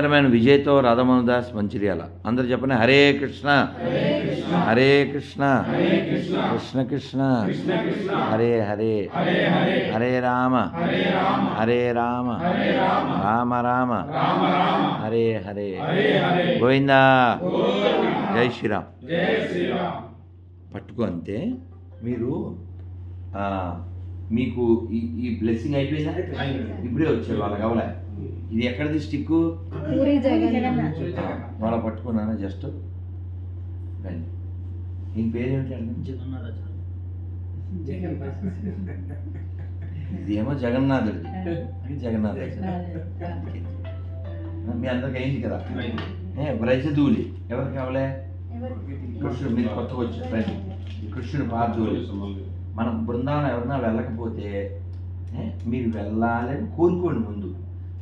Cameraman విజయ్తో రాధామోహన్ దాస్ మంచిర్యాల. అందరు చెప్పండి హరే కృష్ణ. హరే కృష్ణ. కృష్ణ కృష్ణ. హరే హరే. హరే రామ. హరే రామ. రామ రామ. హరే హరే. గోవిందా. జై శ్రీరామ్. పట్టుకో అంతే. మీరు మీకు ఈ ఈ బ్లెస్సింగ్ అయిపోయిందా? ఇప్పుడే వచ్చారు వాళ్ళకి అవలే ఇది ఎక్కడిది స్టిక్కు పూరి జగన్నాథ్. వాళ్ళ పట్టుకున్నానా జస్ట్? రండి. పేరేమిటి అడగండి ఇదేమో జగన్నాథుడిది. అది జగన్నాథ్ మీ అందరికి అయింది కదా? ఏ బ్రజధూలి ఎవరికి కావాలే? కృష్ణుడు మీరు కొత్తగా వచ్చి రండి. ఈ కృష్ణుడు పార్థూలి మనం బృందావనం ఎవరన్నా వెళ్ళకపోతే మీరు వెళ్ళాలని కోరుకోండి ముందు.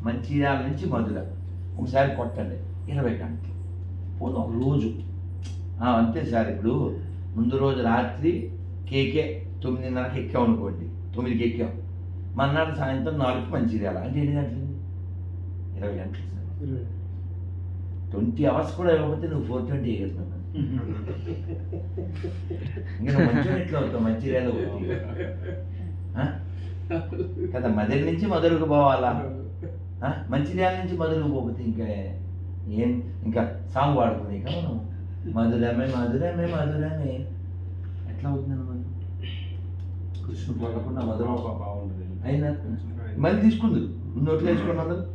మంచిర్యాల నుంచి మధుర. ఒకసారి కొట్టండి. ఇరవై గంటలు. పోదు ఒక రోజు. అంతే సార్. ఇప్పుడు ముందు రోజు రాత్రి కేకే తొమ్మిదిన్నరకి ఎక్కాం అనుకోండి. తొమ్మిదికి ఎక్కాం. మర్నాడు సాయంత్రం నాలుగుకి మంచిర్యాల. అంటే ఎన్ని గంటలు? ఇరవై గంటలు సార్. ట్వంటీ అవర్స్ కూడా ఇవ్వకపోతే నువ్వు ఫోర్ ట్వంటీ ఇంకా మంచిగా ఎట్లా అవుతావు? మంచిర్యాల? కదా మదర్ నుంచి మధురకు పోవాలా? మంచిర్యాల నుంచి మధురకు పోతే ఇంకా ఏం? ఇంకా సాంగ్ పాడుకుని ఇంకా మనం. మధురమే మధురమే మధురమే. ఎట్లా అవుతుంది మనం కృష్ణుడు పడకుండా మధురం అయినా మళ్ళీ తీసుకుంది. నోట్లో వేసుకోండి అందరు.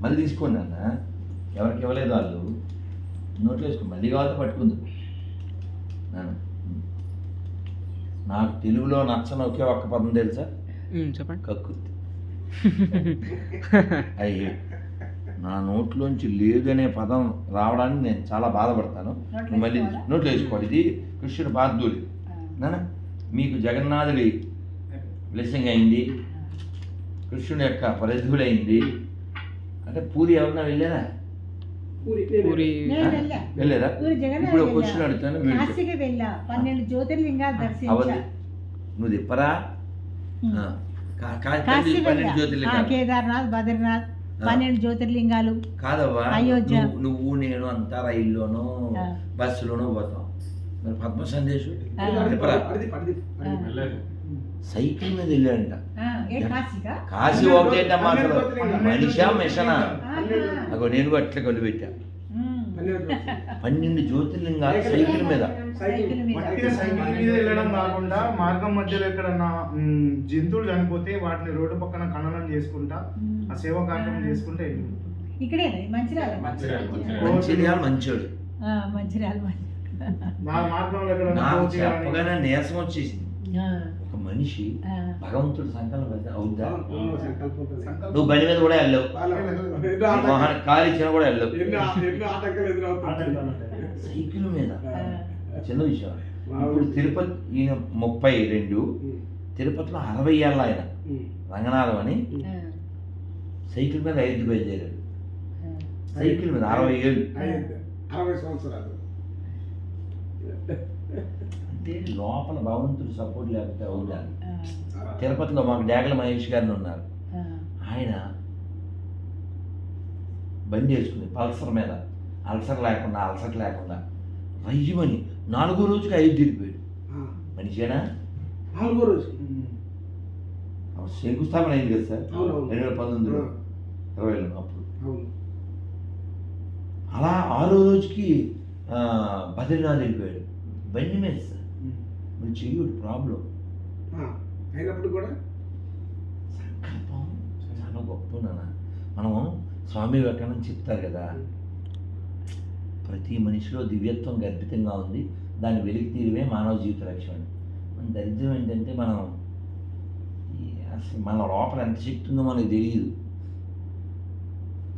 మళ్ళీ తీసుకోండి అన్న. ఎవరికి ఇవ్వలేదు వాళ్ళు. నోట్లో వేసుకోండి. మళ్ళీ కావాలి పట్టుకుంది. నాకు తెలుగులో నచ్చని ఒకే ఒక్క పదం తెలుసా? చెప్పండి. కక్కుర్తి అయ్యే నా నోట్లోంచి లేదనే పదం రావడానికి నేను చాలా బాధపడతాను. మళ్ళీ నోట్లో వేసుకోవాలి ఇది కృష్ణుడు బాధ్యుడి నాన్న మీకు జగన్నాథుడి బ్లెస్సింగ్ అయింది. కృష్ణుడి యొక్క పరిధులైంది అంటే పూరి ఎవరన్నా వెళ్ళారా? పూరి. నేను వెళ్ళా. వెళ్ళారా? పూరి జగన్నాథ్ ఇప్పుడు. క్వశ్చన్ అడుగుతాను పన్నెండు జ్యోతిర్లింగాలు నువ్వు తిప్పరా? కేదార్నాథ్ బద్రీనాథ్. పన్నెండు జ్యోతిర్లింగాలు. కాదవ్వా అయోధ్య. నువ్వు నేను అంతా రైల్లోనో. బస్సులోనో పోతాం. మరి పద్మ సందేశం. సైకిల్ మీద వెళ్ళాడంట. ఆ, ఏ కాశీకా కాశీ ఒకటేంటమ్మా అసలు? మనిషా మిషనా. అగో నేను అట్లా కొలు పెట్టా ఉమ్. పన్నెండు జ్యోతిర్లింగాలు. సైకిల్ మీద. సైకిల్ మీద. వట్టిగా సైకిల్ మీద వెళ్ళడం కాకుండా మార్గం మధ్యలో ఎక్కడన్నా జంతువులు చనిపోతే వాటిని రోడ్డు పక్కన ఖననం చేసుకుంటా. ఆ సేవా కార్యక్రమం చేసుకుంటే ఇక్కడే మంచిర్యాల? మంచిర్యాల మంచోడు. ఆ, మంచిర్యాల మంచి మా మార్గంలో కానీ- చెప్పగానే నీరసం వచ్చేసింది. ఆ, ఒక మనిషి. భగవంతుడు సంకల్పం అవుద్దా? సంకల్పం. నువ్వు బండి మీద కూడా వెళ్ళవు. కాలు ఇచ్చినా కూడా వెళ్ళవు. సైకిల్ మీద. ఆ. చిన్న విషయం ఇప్పుడు తిరుపతి ఈయన ముప్పై రెండు తిరుపతిలో అరవై ఏళ్ళ ఆయన. రంగనాథం అని. సైకిల్ మీద ఐదు బయలుదేరాడు. సైకిల్ మీద అరవై ఏళ్ళు. అరవై సంవత్సరాలు. అంటే లోపల భగవంతుడు సపోర్ట్ లేకపోతే అవుదా ఆ, తిరుపతిలో మాకు డాగల మహేష్ గారిని ఉన్నారు. ఆయన బండి వేసుకుని పల్సర్ మీద. అల్సర్ లేకుండా అల్సర్ లేకుండా. రయ్యమని నాలుగో రోజుకి ఐదు తిరిగిపోయాడు మనిషేనా? నాలుగో రోజు. శంకుస్థాపన అయింది కదా సార్. రెండు వేల పంతొమ్మిదిలో. ఇరవైలో అప్పుడు. అలా ఆరో రోజుకి బద్రీనాథ్ వెళ్ళిపోయాడు. బండి మీద సార్. మరి చెయ్యుడు ప్రాబ్లం అయినప్పుడు కూడా? సంకల్పం. చాలా గొప్ప మనం స్వామి వివేకానంద చెప్తారు కదా. ప్రతి మనిషిలో దివ్యత్వం గర్భితంగా ఉంది. దాని వెలికి తీరువే మానవ జీవిత లక్ష్యం అని మన దరిద్రం ఏంటంటే మనం ఈ అసలు మన లోపల ఎంత శక్తి ఉందో మనకు తెలియదు.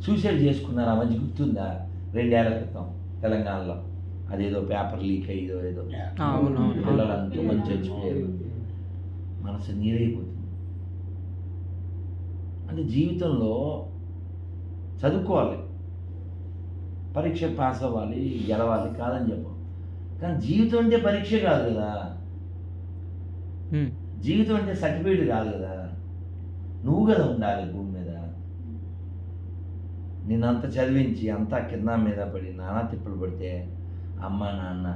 సూసైడ్ చేసుకున్నారు? ఆ మధ్య గుర్తుందా? రెండేళ్ళ క్రితం తెలంగాణలో. అదేదో పేపర్ లీక్ అయ్యేదో ఏదో. పిల్లలు అంతా మంచి చచ్చిపోయారు. మనసు నీరైపోతుంది. అంటే జీవితంలో చదువుకోవాలి. పరీక్ష పాస్ అవ్వాలి గెలవాలి కాదని చెప్పం. కానీ జీవితం అంటే పరీక్ష కాదు కదా. జీవితం అంటే సర్టిఫికేట్ కాదు కదా. నువ్వు కదా ఉండాలి భూమి మీద. నిన్నంత చదివించి అంతా కింద మీద పడి నానా తిప్పలు పడితే అమ్మ నాన్న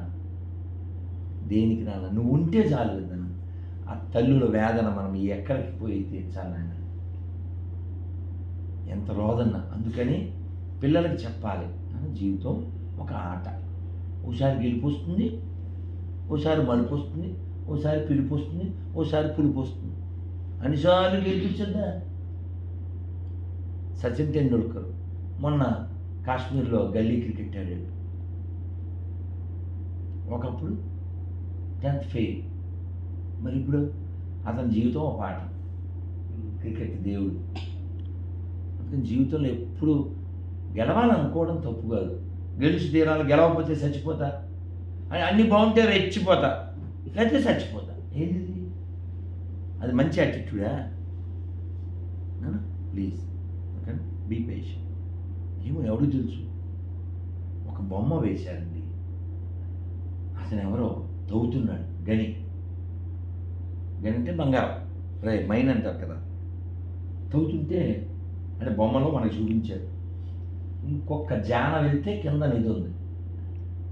దేనికి నాన్న? నువ్వు ఉంటే చాలు కదా. ఆ తల్లుల వేదన మనం ఎక్కడికి పోయి తీర్చాలి నాయన ఎంత రోదన్న. అందుకని పిల్లలకి చెప్పాలి. జీవితం ఒక ఆట. ఓసారి గెలుపు వస్తుంది ఓసారి మలుపు వస్తుంది ఓసారి పిలుపు వస్తుంది ఓసారి పులుపు వస్తుంది. అన్నిసార్లు గెలిపించద్దా? సచిన్ టెండూల్కర్ మొన్న కాశ్మీర్లో గల్లీ క్రికెట్ ఆడాడు. ఒకప్పుడు టెన్త్ ఫెయిల్ మరి ఇప్పుడు అతని జీవితం ఒక ఆట క్రికెట్ దేవుడు. అతని జీవితంలో ఎప్పుడు గెలవాలనుకోవడం తప్పు కాదు. గెలిచి తీరాలి గెలవకపోతే చచ్చిపోతా. అని అన్నీ బాగుంటే రెచ్చిపోతా. లేకపోతే చచ్చిపోతా. ఏది అది మంచి యాటిట్యూడా ప్లీజ్ ఓకే బీ పేషెంట్ ఏమో ఎవరు తెలుసు? ఒక బొమ్మ వేశారండి. అతను ఎవరో? తవ్వుతున్నాడు. గని. గని అంటే బంగారం. రే మైన్ అంటారు కదా. తవ్వుతుంటే అంటే బొమ్మలో మనకు చూపించారు. ఇంకొక జాన వెళ్తే కింద నిధి ఉంది.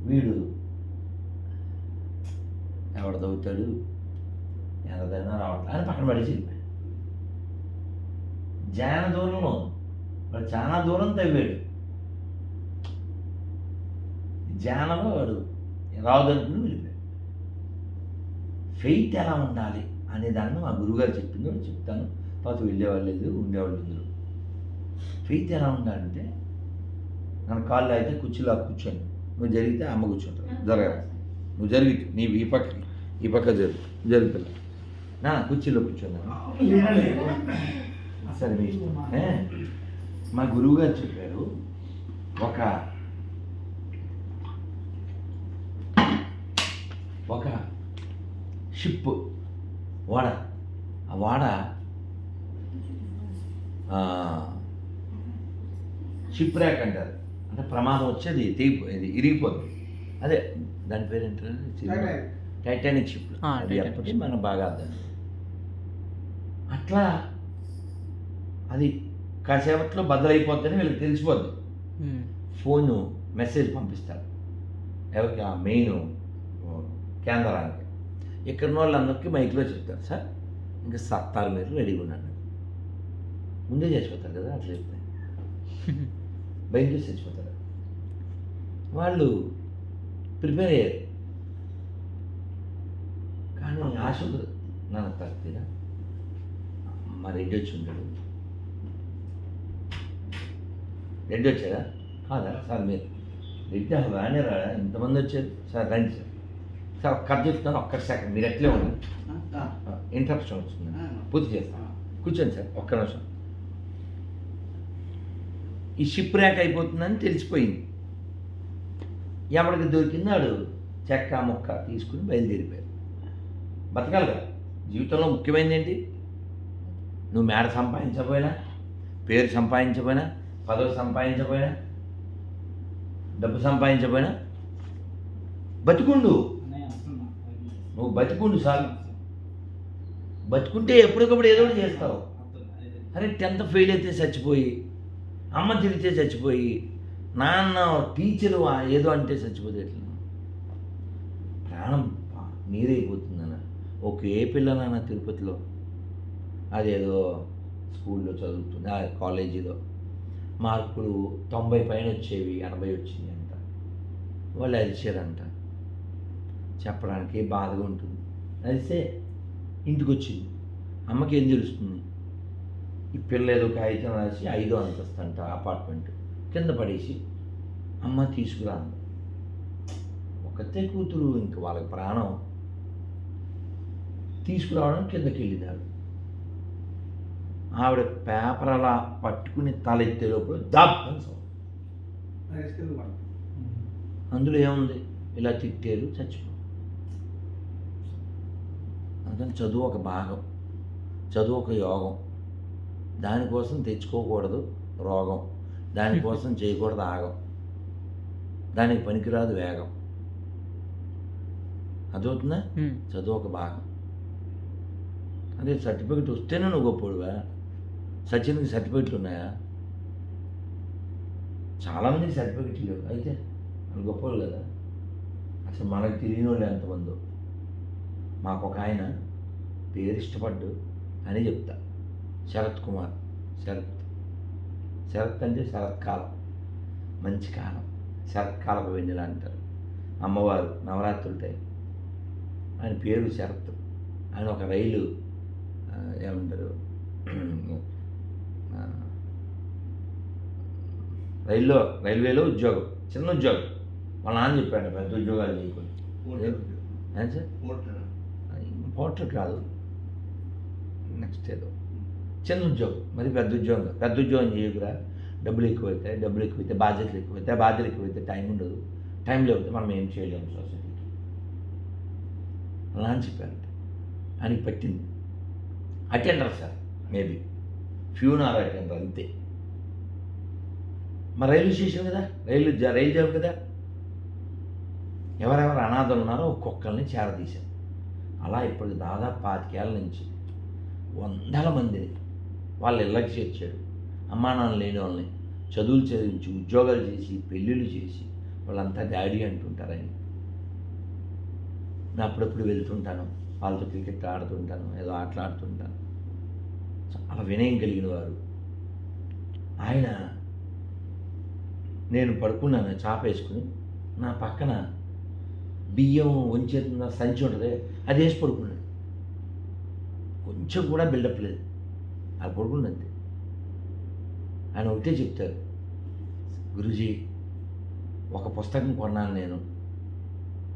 వీడు ఎవడు తవ్వుతాడు? ఎంతదైనా రావట్లేదు అని పక్కన పడేసి జాన దూరంలో వాడు చాలా దూరం తవ్వాడు. జానలో వాడు రావదనుకుని వెళ్ళిపోయాడు. ఫెయిత్ ఎలా ఉండాలి అనే దాన్ని మా గురుగారు చెప్పింది. వాడు చెప్తాను. తర్వాత వెళ్ళేవాళ్ళు లేదు ఉండేవాళ్ళు ఇందులో ఫెయిత్ ఎలా ఉండాలంటే మన కాళ్ళు అయితే కుర్చీలో కూర్చొని నువ్వు జరిగితే అమ్మ కూర్చుంటావు జరగాలి నువ్వు జరిగి నీ ఈ పక్క ఈ పక్క జరుగు జరుగుతుంది. నా కుర్చీలో కూర్చోన్నాను సరే మీ? మా గురువు గారు చెప్పారు ఒక ఒక షిప్ వాడ ఆ వాడ షిప్ ర్యాక్ అంటారు. అంటే ప్రమాదం వచ్చేది తెగిపో ఇది ఇరిగిపోతుంది అదే దాని పేరు ఏంటంటే టైటానిక్. షిప్ ఆ, అది ఎప్పటికీ. మనం బాగా అర్థం. అట్లా అది కాసేపట్లో బద్దలైపోద్దని వీళ్ళకి తెలిసిపోద్ది. ఫోను మెసేజ్ పంపిస్తారు ఎవరికి? ఆ మెయిన్ కేంద్రానికి. ఇక్కడ వాళ్ళందరికీ మైక్లో చెప్తారు సార్ ఇంకా సత్తారు మీరు రెడీగా ఉన్నాను ముందే చచ్చిపోతారు కదా అట్లా చెప్తే. భయంతో చచ్చిపోతారు. వాళ్ళు ప్రిపేర్ అయ్యారు. కానీ ఆశ ఉంది నన్ను తగ్గిరా మా రెడ్డి వచ్చి ఉంటాడు రెడ్డి వచ్చారా కాదా? సార్ మీరు రెడ్డి అసలు రానే రాడా? ఇంతమంది వచ్చారు. సార్ రండి సార్. సార్ కథ చెప్తాను. ఒక్క సెకండ్. మీరు ఎట్లే ఉండండి. ఇంటరప్షన్ వస్తుంది. పూర్తి చేస్తాను. కూర్చోండి సార్. ఒక్క నిమిషం. ఈ షిప్ ర్యాక్ అయిపోతుందని తెలిసిపోయింది. ఎవరికి దొరికిందాడు? చెక్క ముక్క తీసుకుని బయలుదేరిపోయారు బతకాలి కదా జీవితంలో ముఖ్యమైనది ఏంటి? నువ్వు మేడ సంపాదించకపోయినా పేరు సంపాదించకపోయినా పదవి సంపాదించకపోయినా డబ్బు సంపాదించకపోయినా బతికుండు. నువ్వు బతికుండు సార్. బతుకుంటే ఎప్పటికప్పుడు ఏదో ఒకటి చేస్తావు. అరే టెన్త్ ఫెయిల్ అయితే చచ్చిపోయి అమ్మ తిరిగితే చచ్చిపోయి నాన్న టీచరు ఏదో అంటే చచ్చిపోతే ఎట్లా? ప్రాణం నీరైపోతుందన్న ఒకే ఏ నాన్న తిరుపతిలో అదేదో స్కూల్లో చదువుతుంది ఆ కాలేజీలో మార్కులు తొంభై పైన వచ్చేవి ఎనభై వచ్చింది అంట. వాళ్ళు అరిచారంట. చెప్పడానికి బాధగా ఉంటుంది. అరిస్తే ఇంటికి వచ్చింది అమ్మకి ఏం తెలుస్తుంది? ఈ పిల్ల ఏదో కాగితం రాసి ఐదో అంతస్తు అంట అపార్ట్మెంట్ కింద పడేసి అమ్మ తీసుకురా ఒకతే కూతురు ఇంక వాళ్ళకి ప్రాణం. తీసుకురావడం కిందకి వెళ్ళినాడు ఆవిడ పేపర్ అలా పట్టుకుని తల ఎత్తే లోపల అందులో ఏముంది? ఇలా తిట్టారు చచ్చిపో. అందుకని చదువు ఒక భాగం. చదువు ఒక యోగం. దానికోసం తెచ్చుకోకూడదు రోగం. దానికోసం చేయకూడదు ఆగం. దానికి పనికిరాదు వేగం. అదవుతుందా. చదువు ఒక భాగం. అదే సర్టిఫికెట్ వస్తేనే నువ్వు గొప్పడువా? సచిన్కి సర్టిఫికెట్లు ఉన్నాయా? చాలామందికి సర్టిఫికెట్లు లేవు. అయితే వాళ్ళు గొప్పలు కదా? అసలు మనకు తెలియని వాళ్ళు ఎంతమందో. మాకు ఒక ఆయన పేరు ఇష్టపడ్డు అని చెప్తా. శరత్ కుమార్. శరత్. శరత్ అంటే శరత్కాలం. మంచి కాలం. శరత్కాలపు వెన్నెల అంటారు. అమ్మవారు నవరాత్రుల టైం. ఆయన పేరు శరత్. ఆయన ఒక రైలు ఏమంటారు? రైల్లో రైల్వేలో ఉద్యోగం. చిన్న ఉద్యోగం. వాళ్ళ నాన్న చెప్పాడు పెద్ద ఉద్యోగాలు చేయకూడదు. పోర్టర్ కాదు. నెక్స్ట్ ఏదో. చిన్న ఉద్యోగం మరి పెద్ద ఉద్యోగం పెద్ద ఉద్యోగం చేయకురా. డబ్బులు ఎక్కువైతే డబ్బులు ఎక్కువైతే బాధ్యతలు ఎక్కువైతే బాధ్యతలు ఎక్కువైతే టైం ఉండదు. టైం లేకపోతే మనం ఏం చేయలేము సొసైటీకి. అలా అని చెప్పారంట అని పట్టింది. Attender sir maybe. Peon or attender అంతే. మరి రైల్వే స్టేషన్ కదా రైలు జా- రైలు జాబ్ కదా. ఎవరెవరు అనాథలు ఉన్నారో ఒక్కొక్కరిని చేరదీశాం అలా ఇప్పటికి దాదాపు పాతికేళ్ళ నుంచి వందల మందిని వాళ్ళ ఇళ్ళకి చేర్చాడు అమ్మానాన్న లేని వాళ్ళని చదువులు చదివించి ఉద్యోగాలు చేసి పెళ్ళిళ్ళు చేసి వాళ్ళంతా డాడీ అంటుంటారు ఆయన. నేను అప్పుడప్పుడు వెళ్తుంటాను. వాళ్ళతో క్రికెట్ ఆడుతుంటాను ఏదో ఆటలు ఆడుతుంటాను. చాలా వినయం కలిగిన వారు. ఆయన నేను పడుకున్నాను చాప వేసుకుని నా పక్కన బియ్యం వంచేతున్న సంచి ఉంటుంది. అది వేసి పడుకున్నాడు. కొంచెం కూడా బిల్డప్ లేదు. అది పడుకున్నది ఆయన ఒకటే చెప్తారు గురుజీ ఒక పుస్తకం కొన్నాను నేను.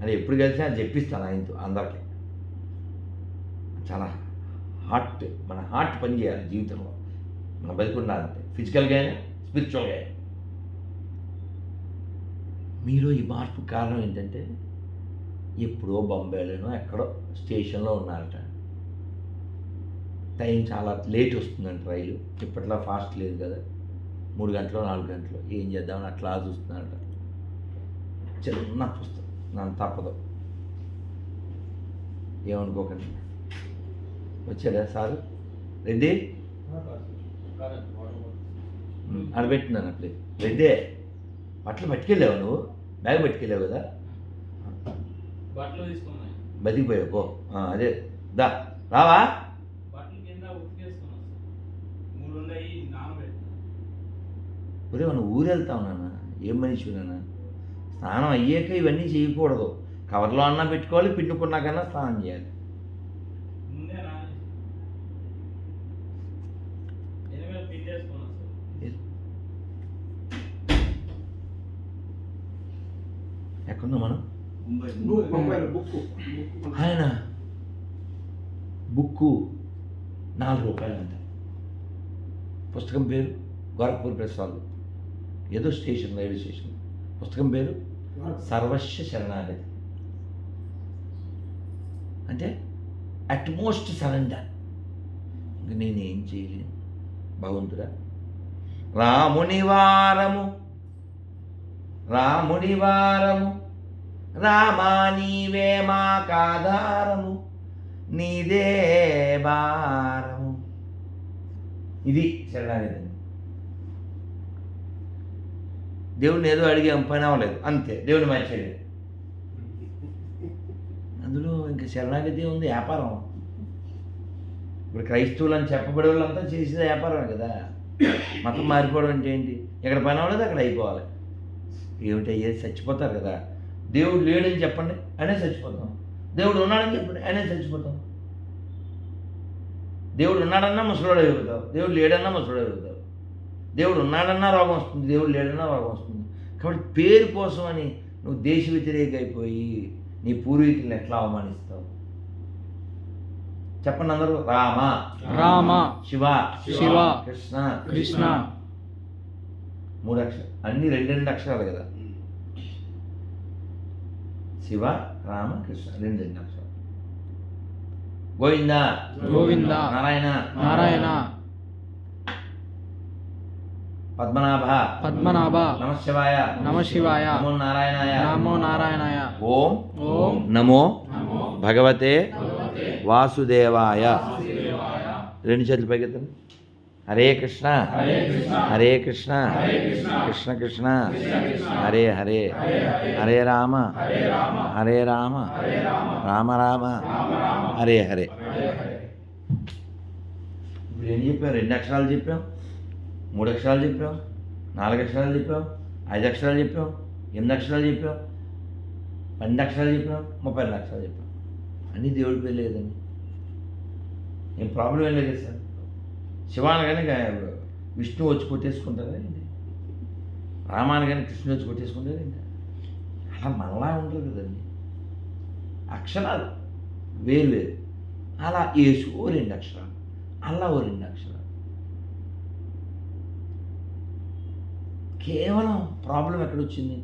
అది ఎప్పుడు కలిసినా అది చెప్పిస్తాను ఆయనతో అందరికీ. చాలా హార్ట్ మన హార్ట్ పని చేయాలి జీవితంలో. మన బతికుండాలంటే ఫిజికల్గా స్పిరిచువల్గా మీలో ఈ మార్పు కారణం ఏంటంటే ఎప్పుడో బొంబాయిలోనో ఎక్కడో స్టేషన్లో ఉన్నారట. టైం చాలా లేట్ వస్తుందంట రైలు. ఇప్పట్లో ఫాస్ట్ లేదు కదా. మూడు గంటలు నాలుగు గంటలు. ఏం చేద్దామని అట్లా చూస్తున్నారట. చిన్న పుస్తకం. నన్ను తప్పదు. ఏమనుకోకండి. వచ్చాడా సారు? రెడ్డి ఆడబెట్టినాను అట్లే. రెడ్డే బట్టలు పట్టుకెళ్ళావు నువ్వు? బ్యాగ్ పట్టుకెళ్ళావు కదా. బతికిపోయావు పో. అదే. దా రావా బట్టలు కింద ఉతికేసుకున్నాం సార్ మూడు ఉన్నాయి నానబెట్టిన ఒరే మనం ఊరు వెళ్తాం నాన్న. ఏం మనిషి నాన్న? స్నానం అయ్యాక ఇవన్నీ చేయకూడదు. కవర్లో అన్నా పెట్టుకోవాలి పిండుకున్నాకన్నా స్నానం చేయాలి. ఎక్కడున్నాం మనం? ఆయన బుక్కు. నాలుగు రూపాయలు అంట పుస్తకం పేరు గోరఖ్పూర్ ప్రెస్ వాళ్ళు. ఏదో స్టేషన్ రైల్వే స్టేషన్. పుస్తకం పేరు సర్వస్వ శరణాగతి. అంటే అట్మోస్ట్ సరెండర్. ఇంక నేనేం చేయలేను. భగవంతుడా. రాముని వారము. రాముని వారము. రామా నీవే మాకాధారము. నీదే భారము ఇది శరణాగతి దేవుడిని ఏదో అడిగాం పని అవ్వలేదు. అంతే. దేవుని మంచిది అందులో ఇంకా శరణాగతి ఉంది వ్యాపారం. ఇప్పుడు క్రైస్తవులు అని చెప్పబడే వాళ్ళంతా చేసేది వ్యాపారమే కదా. మతం మారిపోవడం అంటే ఏంటి? ఎక్కడ పని అవ్వలేదు అక్కడ అయిపోవాలి. ఏమిటి అయ్యేది చచ్చిపోతారు కదా. దేవుడు లేడని చెప్పండి అనే చచ్చిపోతాం. దేవుడు ఉన్నాడని చెప్పండి అనే చచ్చిపోతాం. దేవుడు ఉన్నాడన్నా ముసలోడు అయిపోతావు దేవుడు లేడన్నా ముసలోడు అయిపోతావు దేవుడు ఉన్నాడన్నా రోగం వస్తుంది. దేవుడు లేడన్నా రోగం వస్తుంది. కాబట్టి పేరు కోసం అని నువ్వు దేశ వ్యతిరేక అయిపోయి నీ పూర్వీకుల్ని ఎట్లా అవమానిస్తావు? చెప్పండి అందరూ. రామ. రామ. శివ. శివ, కృష్ణ. కృష్ణ. మూడు అక్షరాలు అన్ని రెండు రెండు అక్షరాలు కదా. శివ రామ కృష్ణ రెండు రెండు అక్షరాలు. గోవింద. గోవింద. నారాయణ. నారాయణ. పద్మనాభ. పద్మనాభ. నమ శివాయ. నమ నారాయణాయ. నమో నారాయణాయ. ఓం. ఓం. నమో. భగవతే వాసుదేవాయ. రెండు చేతులు పైకెత్తండి హరే కృష్ణ. హరే కృష్ణ. కృష్ణ కృష్ణ. హరే హరే. హరే రామ. హరే రామ. రామ రామ. హరే హరే. ఇప్పుడు ఏం చెప్పాం రెండు అక్షరాలు చెప్పాం మూడు అక్షరాలు చెప్పాం నాలుగు అక్షరాలు చెప్పాం ఐదు అక్షరాలు చెప్పాం ఎనిమిది అక్షరాలు చెప్పాం పన్నెండు అక్షరాలు చెప్పాం ముప్పై రెండు అక్షరాలు చెప్పాం అన్నీ దేవుడి పేరు లేదండి. ఏం ప్రాబ్లం ఏం లేదు సార్? శివాని కానీ విష్ణు వచ్చి కొట్టేసుకుంటారా ఏంటి? రామాని కానీ కృష్ణుడు వచ్చి కొట్టేసుకుంటారు ఏంటి? అలా మనలా ఉండరు కదండి. అక్షరాలు వేరు వేరు. అలా యేసు ఓ రెండు అక్షరాలు అల్లా ఓ రెండు అక్షరాలు. కేవలం ప్రాబ్లం ఎక్కడొచ్చింది?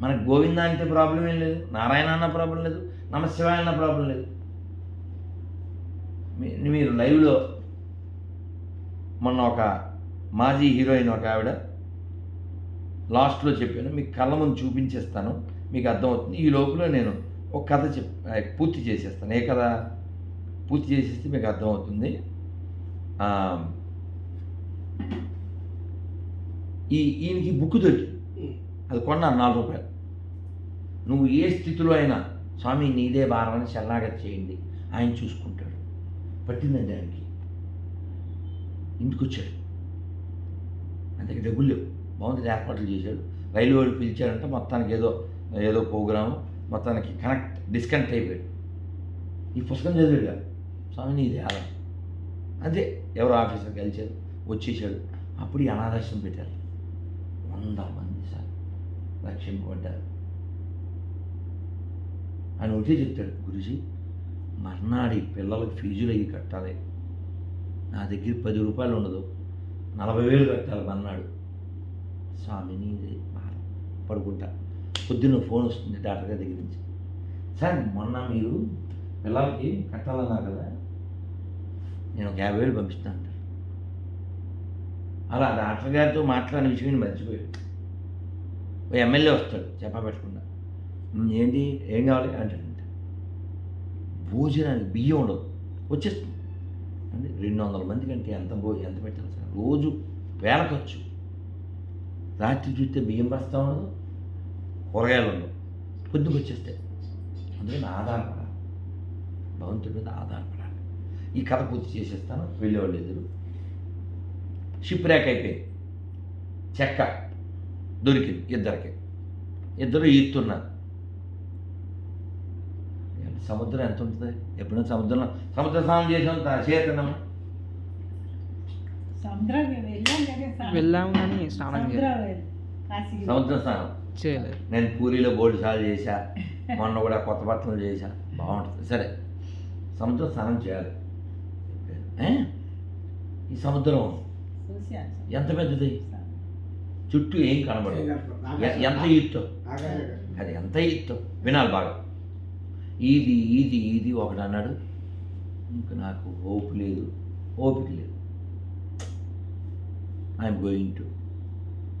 మన గోవింద అంటే ప్రాబ్లం ఏం లేదు నారాయణ అన్న ప్రాబ్లం లేదు నమశివాయ అన్న ప్రాబ్లం లేదు. మీరు లైవ్లో మొన్న ఒక మాజీ హీరోయిన్ ఒక ఆవిడ లాస్ట్లో చెప్పాను మీకు కళ్ళ ముందు చూపించేస్తాను మీకు అర్థమవుతుంది. ఈ లోపల నేను ఒక కథ చెప్ పూర్తి చేసేస్తాను. ఏ కథ? పూర్తి చేసేస్తే మీకు అర్థమవుతుంది. ఈ ఈయనకి బుక్ దొరికింది. అది కొన్నాను నాలుగు రూపాయలు. నువ్వు ఏ స్థితిలో అయినా స్వామి నీదే భారమని శరణాగతి చేయండి. ఆయన చూసుకుంటాడు. పట్టిందండి ఆయనకి. ఇంటికి వచ్చాడు అంతకి డబ్బులు లేవు. బాగుంది ఏర్పాట్లు చేశాడు. రైలు వాళ్ళు పిలిచారంటే మొత్తానికి ఏదో ఏదో ప్రోగ్రాము మొత్తానికి కనెక్ట్ డిస్కనెక్ట్ అయిపోయాడు. ఈ పుస్తకం చదివాడు స్వామి నీదే ఆధారం అంతే ఎవరో ఆఫీసర్ కలిచారు వచ్చేసాడు అప్పుడు ఈ అనాథాశ్రమం పెట్టారు. వంద మంది సార్ రక్షింపబడ్డారు. ఆయన ఒకటే చెప్తాడు గురుజీ మర్నాడి పిల్లలకు ఫీజులు అయ్యి కట్టాలి. నా దగ్గర పది రూపాయలు ఉండదు. నలభై వేలు కట్టాలి అన్నాడు స్వామిని పడుకుంటా. పొద్దున్న ఫోన్ వస్తుంది డాక్టర్ గారి దగ్గర నుంచి. సార్ మొన్న మీరు పిల్లలకి కట్టాలన్నారు కదా నేను ఒక యాభై వేలు పంపిస్తాను అంట. అలా డాక్టర్ గారితో మాట్లాడిన విషయం మర్చిపోయాడు ఓ ఎమ్మెల్యే వస్తాడు చెప్పా పెట్టకుండా. ఏంటి? ఏం కావాలి? అంటాడంట. భోజనానికి బియ్యం ఉండదు. వచ్చేస్తుంది. రెండు వందల మంది కంటే ఎంత భో ఎంత పెట్టాలి సార్? రోజు వేల ఖర్చు. రాత్రి చూస్తే బియ్యం బస్తా ఉండదు కూరగాయలు ఉండవు పొద్దుకు వచ్చేస్తాయి అందుకని ఆధారపడాలి భగవంతుడి మీద ఆధారపడాలి ఈ కథ పూర్తి చేసేస్తాను. వెళ్ళేవాళ్ళు ఎదురు షిప్ ర్యాక్ అయిపోయింది. చెక్క దొరికింది ఇద్దరికి. ఇద్దరు ఈత్తున్నారు. సముద్రం ఎంత ఉంటుంది? ఎప్పుడైనా సముద్రంలో సముద్ర స్నానం చేసాం చేతనం సముద్రానికి వెళ్ళాం కానీ సముద్రం- వెళ్ళాం కానీ స్నానం సముద్రం స్నానం. చేయలేదు. నేను పూరిలో బోర్డు సార్లు చేశా మొన్న కూడా కొత్త బట్టలు చేశా బాగుంటుంది. సరే సముద్రం స్నానం చేయాలి? ఈ సముద్రం ఎంత పెద్దది? చుట్టూ ఏం కనబడదు. ఎంత ఈత్తో అది ఎంత ఈత్తో వినాలి బాగా. ఇది ఇది ఇది ఒకడు అన్నాడు. ఇంక నాకు హోప్ లేదు. ఓపిక లేదు. ఐఎమ్ గోయింగ్ టు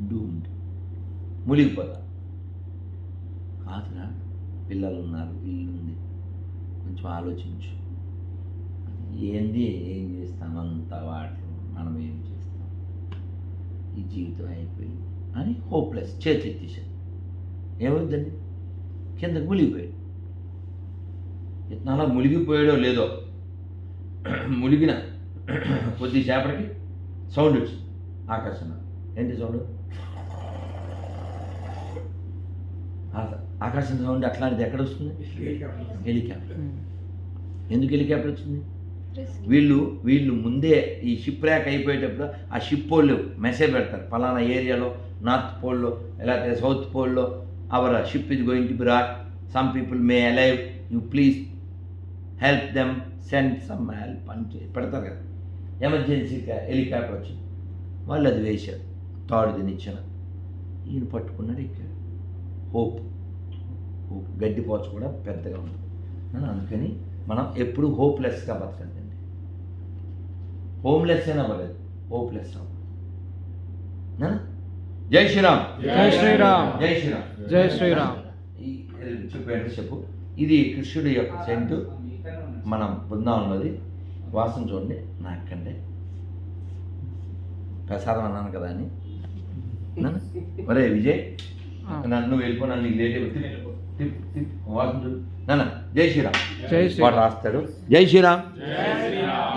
డూమ్డ్ మునిగిపోతా. కాదురా పిల్లలు ఉన్నారు ఇల్లు ఉంది. కొంచెం ఆలోచించు. ఏంది ఏం చేస్తాం? అంత వాటిలో మనం ఏం చేస్తాం? ఈ జీవితం అయిపోయింది. అని హోప్లెస్ చేతి ఎత్తేసాడు. ఏమవుతుందండి కిందకు మునిగిపోయాడు. ఇతనాలా మునిగిపోయాడో లేదో మునిగిన కొద్దిసేపటికి సౌండ్ వచ్చింది. ఆకర్షణ ఏంటి సౌండ్? ఆ- ఆకాశం సౌండ్ అట్లాంటిది ఎక్కడ వస్తుంది? హెలికాప్టర్. ఎందుకు హెలికాప్టర్ వచ్చింది? వీళ్ళు వీళ్ళు ముందే ఈ షిప్ ర్యాక్ అయిపోయేటప్పుడు ఆ షిప్ వాళ్ళు మెసేజ్ పెడతారు. ఫలానా ఏరియాలో నార్త్ పోల్లో లేకపోతే south పోల్లో our ship is going to be rock some people may alive. You please help them send some help అని పెడతారు కదా. ఎమర్జెన్సీగా హెలికాప్టర్ వచ్చింది. వాళ్ళు అది వేశారు. తాడు దినిచ్చిన ఈయన పట్టుకున్నాడు ఇక్కడ హోప్ హోప్ గడ్డిపోచ కూడా పెద్దగా ఉంది. అందుకని మనం ఎప్పుడు హోప్లెస్గా బతకండి. హోమ్లెస్ అయినా అవ్వలేదు హోప్లెస్ అవ్వాలి జై శ్రీరామ్. జై శ్రీరామ్. జై శ్రీరామ్. జై శ్రీరామ్. చెప్పు. ఇది కృష్ణుడి యొక్క సెంటు. మనం బృందావనంలోది వాసన చూడండి నాకండి. ప్రసాదం అన్నాను కదా అని. నాన్న? ఒరే విజయ్ నన్ను వెళ్ళిపో నన్ను నీకు లేట్ వాసన చూడు. నాన్న జై శ్రీరామ్. జై వాడు రాస్తాడు. జై శ్రీరామ్.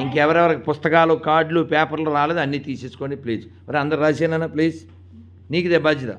ఇంకెవరెవరికి పుస్తకాలు కార్డులు పేపర్లు రాలేదు అన్నీ తీసేసుకోండి ప్లీజ్. మరి అందరు రాసేనా ప్లీజ్? నీకుదే బాధ్యత.